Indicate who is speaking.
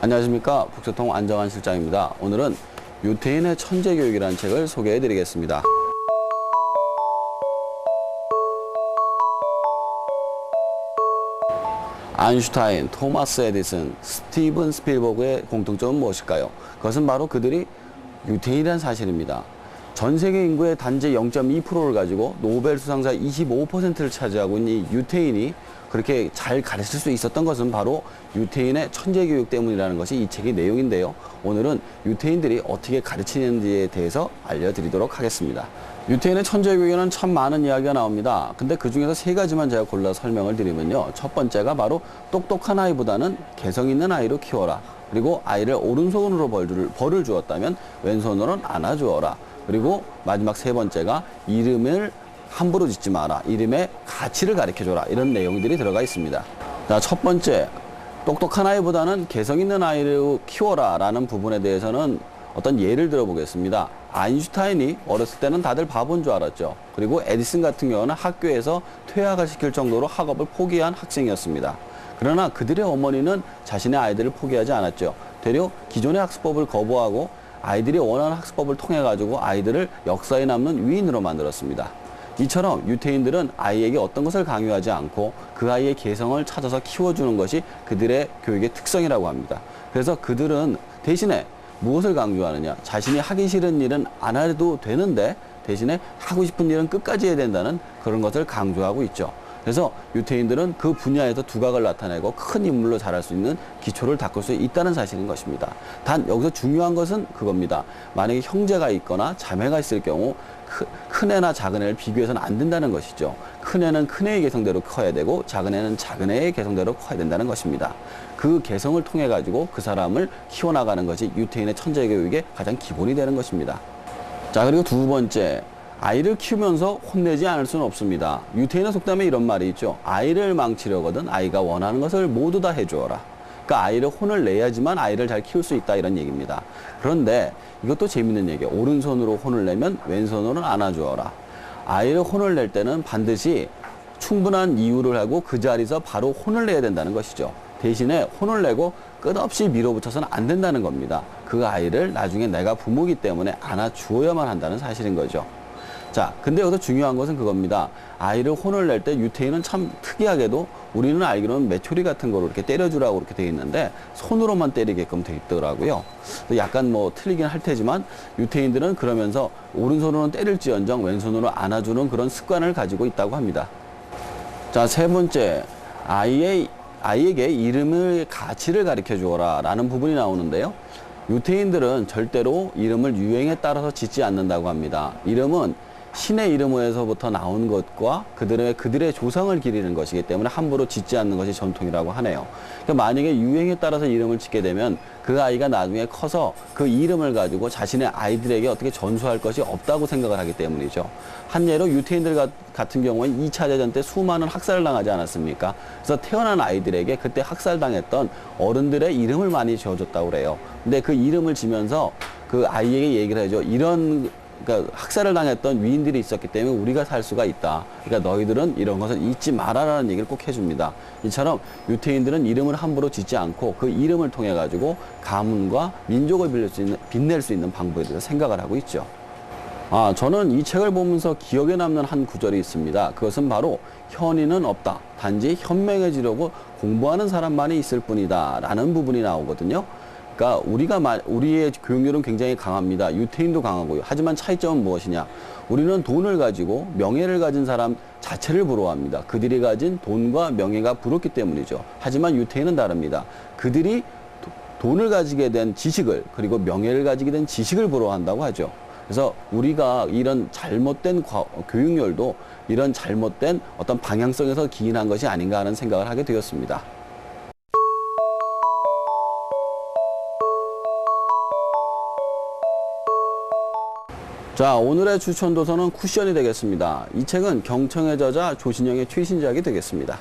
Speaker 1: 안녕하십니까 북소통 안정환 실장입니다. 오늘은 유태인의 천재교육이라는 책을 소개해 드리겠습니다. 아인슈타인, 토마스 에디슨, 스티븐 스필버그의 공통점은 무엇일까요? 그것은 바로 그들이 유태인이라는 사실입니다. 전 세계 인구의 단지 0.2%를 가지고 노벨 수상자 25%를 차지하고 있는 이 유태인이 그렇게 잘 가르칠 수 있었던 것은 바로 유태인의 천재 교육 때문이라는 것이 이 책의 내용인데요. 오늘은 유태인들이 어떻게 가르치는지에 대해서 알려드리도록 하겠습니다. 유태인의 천재 교육에는 참 많은 이야기가 나옵니다. 근데 그 중에서 세 가지만 제가 골라 설명을 드리면요. 첫 번째가 바로 똑똑한 아이보다는 개성 있는 아이로 키워라. 그리고 아이를 오른손으로 벌을, 벌을 주었다면 왼손으로는 안아주어라. 그리고 마지막 세 번째가 이름을 함부로 짓지 마라. 이름의 가치를 가르쳐 줘라. 이런 내용들이 들어가 있습니다. 자, 첫 번째. 똑똑한 아이보다는 개성 있는 아이를 키워라. 라는 부분에 대해서는 어떤 예를 들어보겠습니다. 아인슈타인이 어렸을 때는 다들 바본 줄 알았죠. 그리고 에디슨 같은 경우는 학교에서 퇴학을 시킬 정도로 학업을 포기한 학생이었습니다. 그러나 그들의 어머니는 자신의 아이들을 포기하지 않았죠. 되려 기존의 학습법을 거부하고 아이들이 원하는 학습법을 통해 가지고 아이들을 역사에 남는 위인으로 만들었습니다. 이처럼 유태인들은 아이에게 어떤 것을 강요하지 않고 그 아이의 개성을 찾아서 키워주는 것이 그들의 교육의 특성이라고 합니다. 그래서 그들은 대신에 무엇을 강조하느냐? 자신이 하기 싫은 일은 안 해도 되는데 대신에 하고 싶은 일은 끝까지 해야 된다는 그런 것을 강조하고 있죠. 그래서 유태인들은 그 분야에서 두각을 나타내고 큰 인물로 자랄 수 있는 기초를 닦을 수 있다는 사실인 것입니다. 단 여기서 중요한 것은 그겁니다. 만약에 형제가 있거나 자매가 있을 경우 큰 애나 작은 애를 비교해서는 안 된다는 것이죠. 큰 애는 큰 애의 개성대로 커야 되고 작은 애는 작은 애의 개성대로 커야 된다는 것입니다. 그 개성을 통해 가지고 그 사람을 키워나가는 것이 유태인의 천재 교육의 가장 기본이 되는 것입니다. 자 그리고 두 번째 아이를 키우면서 혼내지 않을 수는 없습니다. 유태인의 속담에 이런 말이 있죠. 아이를 망치려거든 아이가 원하는 것을 모두 다 해주어라. 그러니까 아이를 혼을 내야지만 아이를 잘 키울 수 있다 이런 얘기입니다. 그런데 이것도 재밌는 얘기예요. 오른손으로 혼을 내면 왼손으로는 안아주어라. 아이를 혼을 낼 때는 반드시 충분한 이유를 하고 그 자리에서 바로 혼을 내야 된다는 것이죠. 대신에 혼을 내고 끝없이 밀어붙여서는 안 된다는 겁니다. 그 아이를 나중에 내가 부모기 때문에 안아주어야만 한다는 사실인 거죠. 자, 근데 여기서 중요한 것은 그겁니다. 아이를 혼을 낼 때 유태인은 참 특이하게도 우리는 알기로는 메초리 같은 거로 이렇게 때려주라고 이렇게 돼 있는데 손으로만 때리게끔 돼 있더라고요. 약간 뭐 틀리긴 할 테지만 유태인들은 그러면서 오른손으로는 때릴지언정 왼손으로 안아주는 그런 습관을 가지고 있다고 합니다. 자, 세 번째. 아이의, 아이에게 이름을 가치를 가르쳐 주어라 라는 부분이 나오는데요. 유태인들은 절대로 이름을 유행에 따라서 짓지 않는다고 합니다. 이름은 신의 이름에서부터 나온 것과 그들의 그들의 조상을 기리는 것이기 때문에 함부로 짓지 않는 것이 전통이라고 하네요. 그러니까 만약에 유행에 따라서 이름을 짓게 되면 그 아이가 나중에 커서 그 이름을 가지고 자신의 아이들에게 어떻게 전수할 것이 없다고 생각을 하기 때문이죠. 한 예로 유태인들 같은 경우는 2차 대전 때 수많은 학살을 당하지 않았습니까? 그래서 태어난 아이들에게 그때 학살당했던 어른들의 이름을 많이 지어줬다고 그래요. 근데 그 이름을 지면서 그 아이에게 얘기를 해줘. 이런 그러니까 학살을 당했던 위인들이 있었기 때문에 우리가 살 수가 있다. 그러니까 너희들은 이런 것을 잊지 말아라는 얘기를 꼭 해줍니다. 이처럼 유태인들은 이름을 함부로 짓지 않고 그 이름을 통해 가지고 가문과 민족을 빌릴 수 있는, 빛낼 수 있는 방법에 대해서 생각을 하고 있죠. 아, 저는 이 책을 보면서 기억에 남는 한 구절이 있습니다. 그것은 바로 현인은 없다. 단지 현명해지려고 공부하는 사람만이 있을 뿐이다. 라는 부분이 나오거든요. 그러니까 우리가 우리의 교육률은 굉장히 강합니다. 유태인도 강하고요. 하지만 차이점은 무엇이냐? 우리는 돈을 가지고 명예를 가진 사람 자체를 부러워합니다. 그들이 가진 돈과 명예가 부럽기 때문이죠. 하지만 유태인은 다릅니다. 그들이 돈을 가지게 된 지식을 그리고 명예를 가지게 된 지식을 부러워한다고 하죠. 그래서 우리가 이런 잘못된 교육열도 이런 잘못된 어떤 방향성에서 기인한 것이 아닌가 하는 생각을 하게 되었습니다. 자, 오늘의 추천 도서는 쿠션이 되겠습니다. 이 책은 경청의 저자 조신영의 최신작이 되겠습니다.